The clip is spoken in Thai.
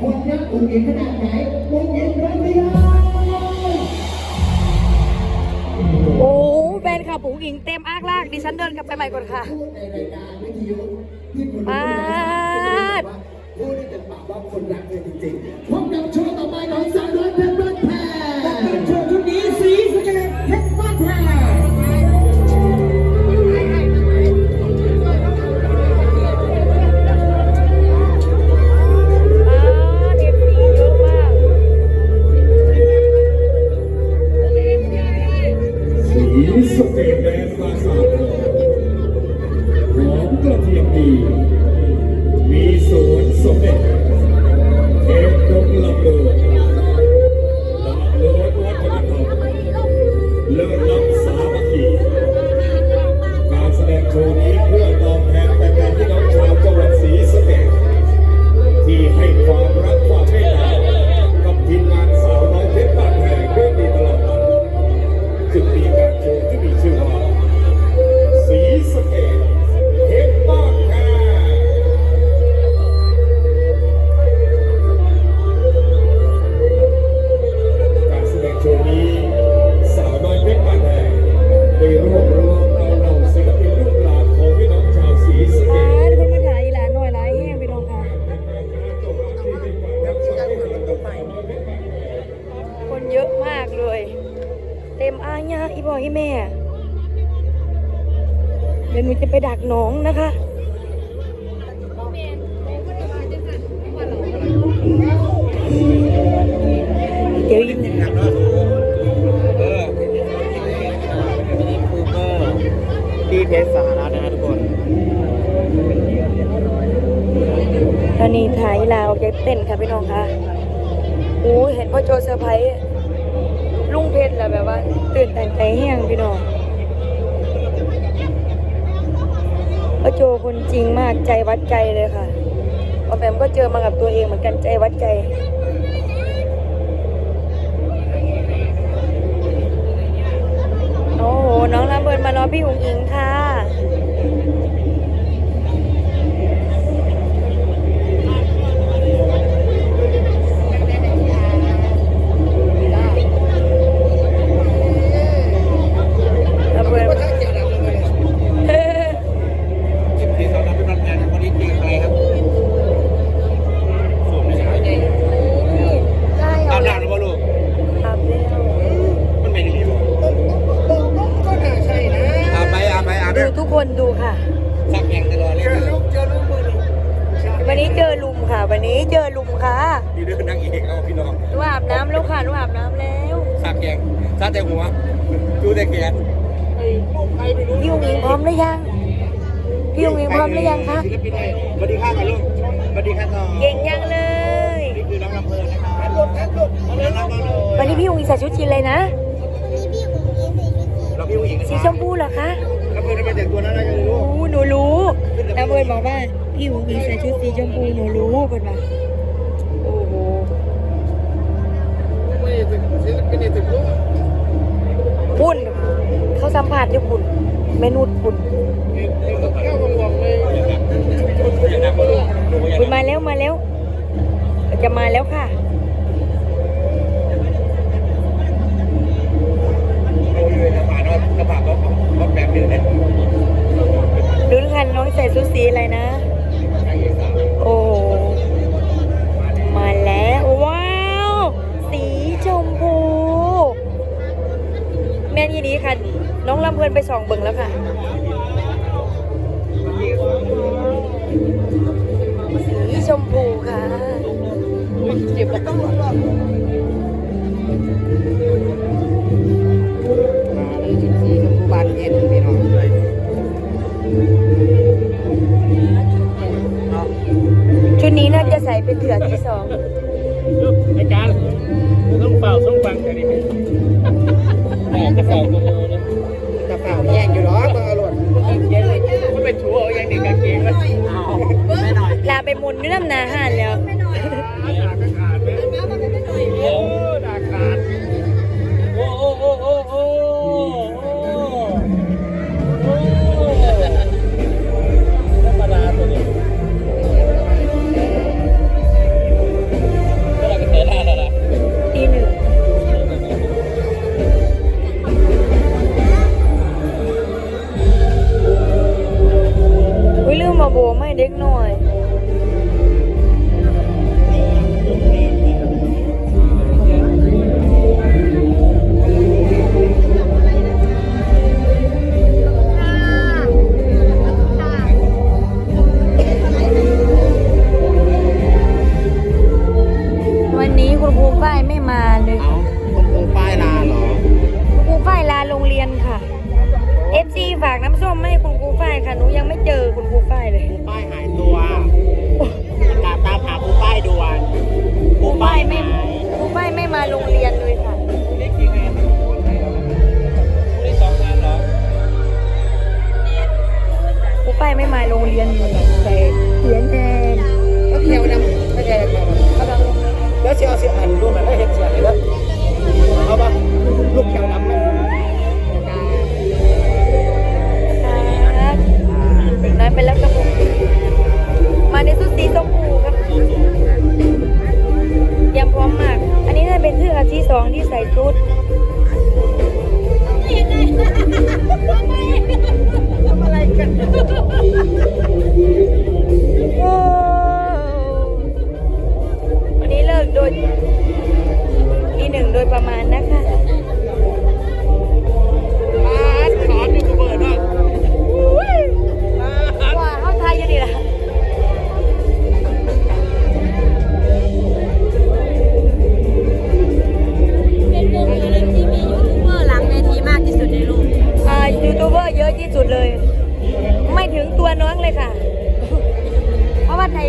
คนรักอุ้งอิงขนาดไหนอุ้งอิงรักไม่ได้โอ้แฟนคลับปุ๋งอิงเต็มอากลากดิฉันเดินกลับไปใหม่ก่อนค่ะพูดในรายการวิทยุที่คนปาดพูดได้เต็มปากว่าคนรักเธอจริงๆ เต็มอาญาอีพ่ออีแม่ เดี๋ยวหนูจะไปดักน้องนะคะเดี๋ยวยินเออมินิคูเปอร์ที่เพชรสหรัฐนะฮะทุกคนตอนนี้ถ่ายลาวจะเต้นค่ะพี่น้องค่ะอู้เห็นพ่อโจเซอร์ไพรส์ ลุงเพชรแล้วแบบว่า ตื่นแต่นใจแห้งพี่น้องพ่อโจคนจริงมากใจวัดใจเลยค่ะพอแปมก็เจอมากับตัวเองเหมือนกันใจวัดใจโอ้โหน้องลำเบิร์นมารอพี่อุ๋งอิงค่ะ ลำเบิร์น ที่สาวน้อยเป็นนักงานวันนี้จริงอะไรครับสวมในสายอาบน้ำหรือเปล่าลูก อาบแล้ว มันเป็นอย่างนี้บ่อาบไปอาบไปอาบ ดู ด้วย ทุก คนดูค่ะ สักแข่งตลอดเลยวันนี้เจอลุมค่ะ วันนี้เจอลุมค่ะดีเด้อนั่งเอกเอาพี่น้องหนูอาบน้ำแล้วค่ะหนูอาบน้ำแล้วสักแข่งสักแต่หัวดูแต่แขนพี่อุ๋งอิงพร้อมหรือยัง พี่อุ๋งอิงพร้อมหรือยังคะศิลปินไทยสวัสดีค่ะก่อนลูกสวัสดีค่ะน้องเก่งยังเลยนี่คือน้องลำเพลินนะครับแอดลุดแอดลุดเอาเลยรับมาเลยวันนี้พี่อุ๋งอิงใส่ชุดจีนเลยนะเราพี่ผู้หญิงสีชมพูเหรอคะ ลำเพลินทำไมแต่งตัวนั้นได้วรู้หนูรู้น้าเบิร์นบอกว่าพี่อุ๋งอิงใส่ชุดสีชมพูหนูรู้เบิร์นมาโอ้โหไม่ถึงศิลปินถึงลูกปุ่นเขาสัมผัสอยู่ปุ่นเมนูปุ่นแก้ววงเลยอย่าดังมาลูกดูอย่าปุ่นดังมาแล้วมาแล้ว จะมาแล้วค่ะดูอยู่ในผ่านว่ากระบะก็ก็แบบนี้เลย ลุ้นกันน้อง ใส่ชุดสีอะไรนะ โอ้มาแล้ว ว้าว สีชมพู แม่นยี่นี้ค่ะ น้องลำเพลินไปส่องเบิ่งแล้วค่ะสีชมพูค่ะเจ็บแล้ว เป็นเถื่อที่สองรายการต้องเป่าต้องฟังกันดิแม่จะเป่าตัวนะกระเป๋าแย่งอยู่หรอต้องเอาหล่นมันเป็นชัวร์ยังเด็กกางเกงเลยเอาไม่หน่อยลาไปหมุนด้วยน้ำหนาห่านแล้วขาดก็ขา โบไม่เด็กหน่อย ไม่มาโรงเรียนอยู่เสียงแทนก็เที่ยวนำก็แทกรังแล้วเชียวเสียอันรู้มันแล้เห็นเสียงเลยเด้วเอาบ่ลูกเขียวนำไหมน้อยไปแล้วกับผมมาในสุดสีชมพูครับยังพร้อมมาก อันนี้น่าเป็นเสื้อที่สองที่ใส่ชุด เพราะว่าไทย